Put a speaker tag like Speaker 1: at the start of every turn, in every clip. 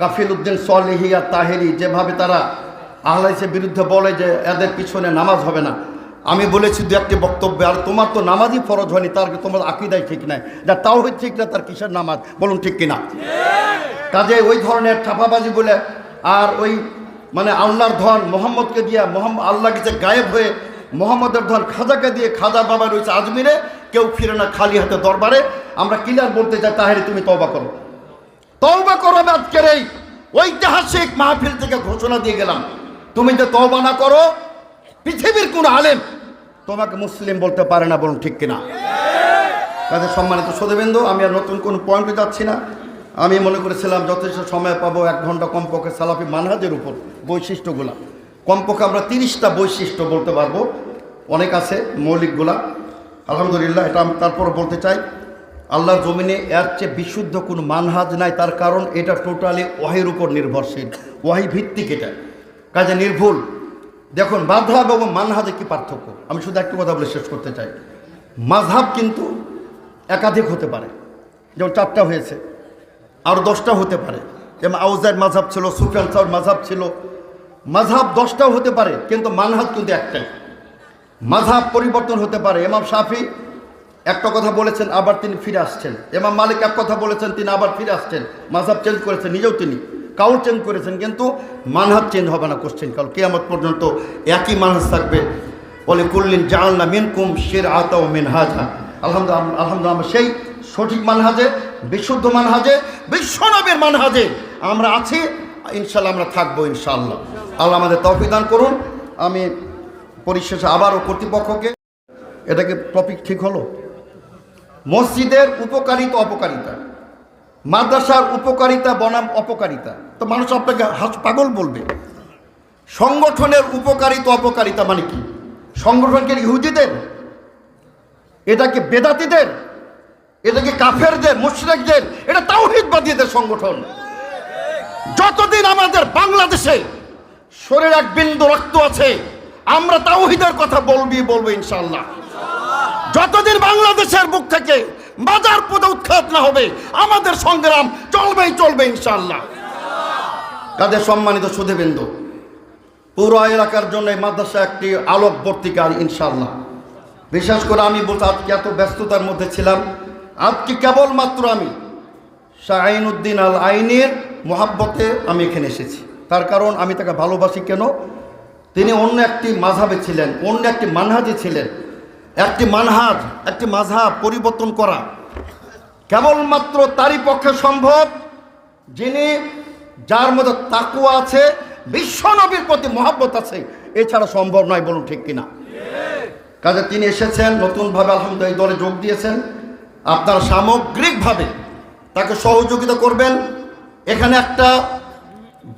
Speaker 1: কাফিল উদ্দিন সলিহি আর তাহেরি যেভাবে তারা আহলাইসের বিরুদ্ধে বলে যে এদের পিছনে নামাজ হবে না। আমি বলেছি দু একটি বক্তব্য, আর তোমার তো নামাজই ফরজ হয়নি, তার তোমার আকিদাই ঠিক নাই? যা তাও ঠিক না, তার কিসের নামাজ? বলুন ঠিক কিনা? কাজে ওই ধরনের ছাপাবাজি বলে, আর ওই মানে আল্লাহর ধন মোহাম্মদকে দিয়ে মোহাম্মদ আল্লাহ যে গায়েব হয়ে মোহাম্মদের ধন খাজাকে দিয়ে খাজা বাবা রয়েছে আজমিরে, কেউ ফিরে না খালি হাতে দরবারে। আমরা ক্লিয়ার বলতে চাই, তাহেরি, তুমি তওবা করো। তওবা করো আজকের এই ঐতিহাসিক মাহফিল থেকে ঘোষণা দিয়ে গেলাম। তুমি যে তওবা না করো, পৃথিবীর কোন আলেম তোমাকে মুসলিম বলতে পারে না বলুন ঠিক কিনা? তাদের সম্মানিত সদেবেন্দু আমি আর নতুন কোনো পয়েন্টে যাচ্ছি না। আমি মনে করেছিলাম যথেষ্ট সময় পাবো এক ঘণ্টা কমপক্ষে সালাফি মানহাজের উপর বৈশিষ্ট্যগুলা। কমপক্ষে আমরা তিরিশটা বৈশিষ্ট্য বলতে পারব। অনেক আছে, মৌলিকগুলা। আলহামদুলিল্লাহ, এটা আমি তারপর বলতে চাই। আল্লাহর জমিনে এর চেয়ে বিশুদ্ধ কোনো মানহাজ নাই, তার কারণ এটা টোটালি ওয়াহির উপর নির্ভরশীল। ওয়াহি ভিত্তিক এটা। কাজে নির্ভুল। দেখুন মাধাব এবং মানহাজে কি পার্থক্য? আমি শুধু একটু কথা বলে শেষ করতে চাই। মাঝহাব কিন্তু একাধিক হতে পারে। যেমন চারটা হয়েছে আরও দশটা হতে পারে। যেমন আউজার মাঝহাব ছিল, সুফিয়ান সাউর মাঝহাব ছিল। মাঝহাব দশটাও হতে পারে, কিন্তু মানহাজ কিন্তু একটাই। মাঝহাব পরিবর্তন হতে পারে। এমাম শাফি একটা কথা বলেছেন, আবার তিনি ফিরে আসছেন। এমাম মালিক এক কথা বলেছেন, তিনি আবার ফিরে আসছেন। মাঝহাব চেঞ্জ করেছেন, নিজেও তিনি। কাউর চেঞ্জ করেছেন, কিন্তু মানহাজ চেঞ্জ হবে না কোশ্চেন কাল। কেয়ামত পর্যন্ত একই মানহাজ থাকবে। বলে কুল্লিন জালনা মিনকুম শির আতা ও মিনহাজা। আলহামদুলিল্লাহ আলহামদুলিল্লাহ, সেই সঠিক মানহাজে, বিশুদ্ধ মানহাজে, বিশ্বনবের মানহাজে আমরা আছি। ইনশাল্লাহ আমরা থাকব, ইনশাআল্লাহ। আল্লাহ আমাদের তফিদান করুন। আমি পরিশেষে আবারও কর্তৃপক্ষকে, এটাকে টপিক ঠিক হলো? মসজিদের উপকারিতা অপকারিতা, মাদ্রাসার উপকারিতা বনাম অপকারিতা। তো মানুষ আপনাকে হাস পাগল বলবে। সংগঠনের উপকারিতা অপকারিতা মানে কি? সংগঠনকে ইহুদিদের? এটাকে বেদাতিদের? এটাকে কাফেরদের, মুশরিকদের? এটা তাওহিদবাদীদের সংগঠন। যতদিন আমাদের বাংলাদেশে শরীর এক বিন্দু রক্ত আছে, আমরা তাওহিদের কথা বলবি বলব ইনশাল্লাহ যতদিন বাংলাদেশের বুক থেকে বাজার পদে উৎখাত না হবে, আমাদের সংগ্রাম চলবেই চলবে ইনশাল্লাহ কাদের সম্মানিত সুধীবৃন্দ, পুরো এলাকার জন্য এই মাদ্রাসা একটি আলোকবর্তিকা ইনশাল্লাহ বিশেষ করে আমি বলতে আজকে এত ব্যস্ততার মধ্যে ছিলাম, আজকে কেবলমাত্র আমি শাহিন উদ্দিন আল আইনের মোহাব্বতে আমি এখানে এসেছি। তার কারণ আমি তাকে ভালোবাসি কেন? তিনি অন্য একটি মাঝাবে ছিলেন, অন্য একটি মানহাজে ছিলেন। একটি মানহাজ, একটি মাঝহাব পরিবর্তন করা। কেবলমাত্র তারই পক্ষে সম্ভব যিনি যার মধ্যে তাকুয়া আছে বিশ্বনবীর প্রতি মহাব্বত আছে, এছাড়া সম্ভব নয় বলুন ঠিক কিনা। কাজে তিনি এসেছেন, নতুনভাবে আলহামদুলিল্লাহ দলে যোগ দিয়েছেন। আপনারা সামগ্রিকভাবে তাকে সহযোগিতা করবেন। এখানে একটা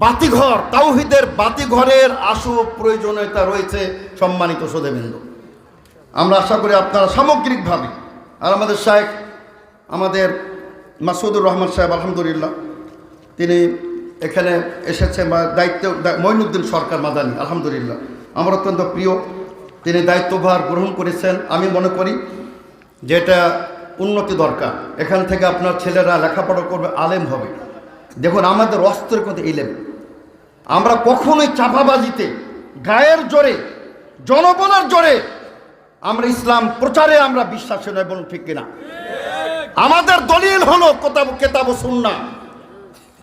Speaker 1: বাতিঘর, তাওহিদের বাতিঘরের আশু প্রয়োজনীয়তা রয়েছে সম্মানিত সদেবেন্দ্র আমরা আশা করি আপনারা সামগ্রিকভাবে, আর আমাদের শাহেখ আমাদের মাসুদুর রহমান সাহেব, আলহামদুলিল্লাহ, তিনি এখানে এসেছেন বা দায়িত্ব মঈনুদ্দিন সরকার মাদানি, আলহামদুলিল্লাহ। আমার অত্যন্ত প্রিয়, তিনি দায়িত্বভার গ্রহণ করেছেন। আমি মনে করি যে এটা উন্নতি দরকার, এখান থেকে আপনার ছেলেরা লেখাপড়া করবে, আলেম হবে। দেখুন, আমাদের অস্ত্রের কথা ইলেম আমরা কখনোই চাপাবাজিতে গায়ের জোরে জনবলের জোরে আমরা ইসলাম প্রচারে আমরা বিশ্বাসী নয় বলুন ঠিক কিনা? আমাদের দলিল হলো কোথাও কেতাব সুন্না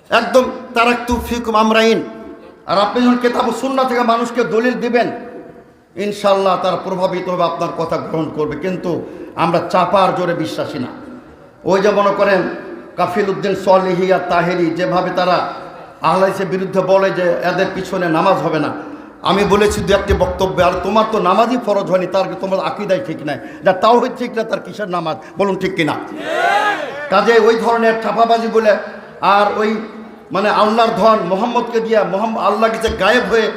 Speaker 1: একদম তারাক্তু ফিকুম আমরাইন। আর আপনি যখন কেতাব সুন্না থেকে মানুষকে দলিল দিবেন ইনশাল্লাহ তার প্রভাবিত হবে, আপনার কথা গ্রহণ করবে। কিন্তু আমরা চাপার জোরে বিশ্বাসী না। ওই যে মনে করেন কাফিল উদ্দিন সলিহি আর তাহেরি, যেভাবে তারা আহলাইসের বিরুদ্ধে বলে যে এদের পিছনে নামাজ হবে না। আমি বলেছি দু একটি বক্তব্য, আর তোমার তো নামাজই ফরজ হয়নি, তার তোমার আকিদাই ঠিক নাই? যা তাও ঠিক না, তার কিসের নামাজ? বলুন ঠিক কিনা? কাজে ওই ধরনের ছাপাবাজি বলে, আর ওই মানে আল্লাহর ধন মোহাম্মদকে দিয়ে মোহাম্মদ আল্লাহকে যে গায়েব হয়ে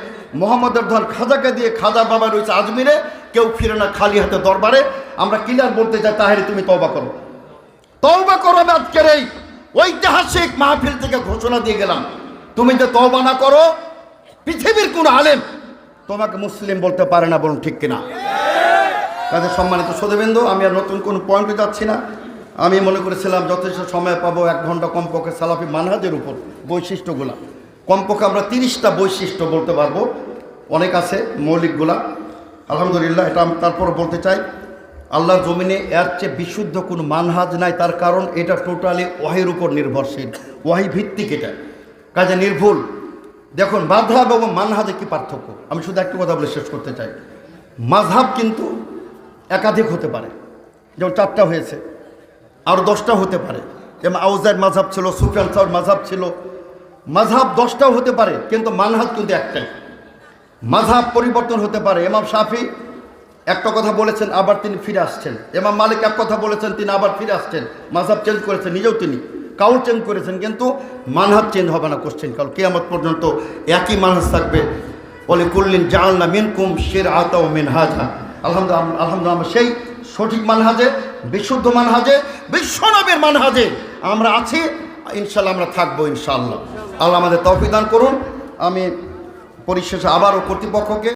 Speaker 1: মোহাম্মদের ধন খাজাকে দিয়ে খাজা বাবা রয়েছে আজমিরে, কেউ ফিরে না খালি হাতে দরবারে। আমরা ক্লিয়ার বলতে চাই, তাহেরি তুমি তওবা করো। তওবা করো আমি আজকের এই ঐতিহাসিক মাহফিল থেকে ঘোষণা দিয়ে গেলাম। তুমি যে তওবা না করো পৃথিবীর কোন আলেম তোমাকে মুসলিম বলতে পারে না বলুন ঠিক কিনা? তাদের সম্মানিত সদেবেন্দু আমি আর নতুন কোনো পয়েন্টে যাচ্ছি না। আমি মনে করেছিলাম যথেষ্ট সময় পাবো এক ঘণ্টা কমপক্ষে সালাফি মানহাজের উপর বৈশিষ্ট্যগুলা। কমপক্ষে আমরা তিরিশটা বৈশিষ্ট্য বলতে পারব। অনেক আছে, মৌলিকগুলা। আলহামদুলিল্লাহ, এটা আমি তারপর বলতে চাই। আল্লাহর জমিনে এর চেয়ে বিশুদ্ধ কোনো মানহাজ নাই, তার কারণ এটা টোটালি ওয়াহির উপর নির্ভরশীল। ওয়াহি ভিত্তিক এটা। কাজে নির্ভুল। দেখুন মাধাব এবং মানহাজে কি পার্থক্য? আমি শুধু একটি কথা বলে শেষ করতে চাই। মাঝহাব কিন্তু একাধিক হতে পারে। যেমন চারটা হয়েছে আরও দশটা হতে পারে। যেমন আউজার মাঝহাব ছিল, সুফিয়ান সাউর মাঝহাব ছিল। মাঝহাব দশটাও হতে পারে, কিন্তু মানহাজ কিন্তু একটাই। মাঝহাব পরিবর্তন হতে পারে। এমাম শাফি একটা কথা বলেছেন, আবার তিনি ফিরে আসছেন। এমাম মালিক এক কথা বলেছেন, তিনি আবার ফিরে আসছেন। মাঝহাব চেঞ্জ করেছেন নিজেও তিনি। কাউর চেঞ্জ করেছেন, কিন্তু মানহাব চেঞ্জ হবে না কোশ্চেন কাল। কেয়ামত পর্যন্ত একই মানহাজ থাকবে। বলে, কুল্লিন জানলা মিনকুম শের আতা ও মিনহাজা। আলহামদুলিল্লাহ আলহামদুলিল্লাহ আমরা সেই সঠিক মানহাজে, বিশুদ্ধ মানহাজে, বিশ্বনবের মানহাজে আমরা আছি ইনশাল্লাহ আমরা থাকব ইনশাল্লাহ আল্লাহ আমাদের তৌফিক দান করুন। আমি পরিশেষে আবারও কর্তৃপক্ষকে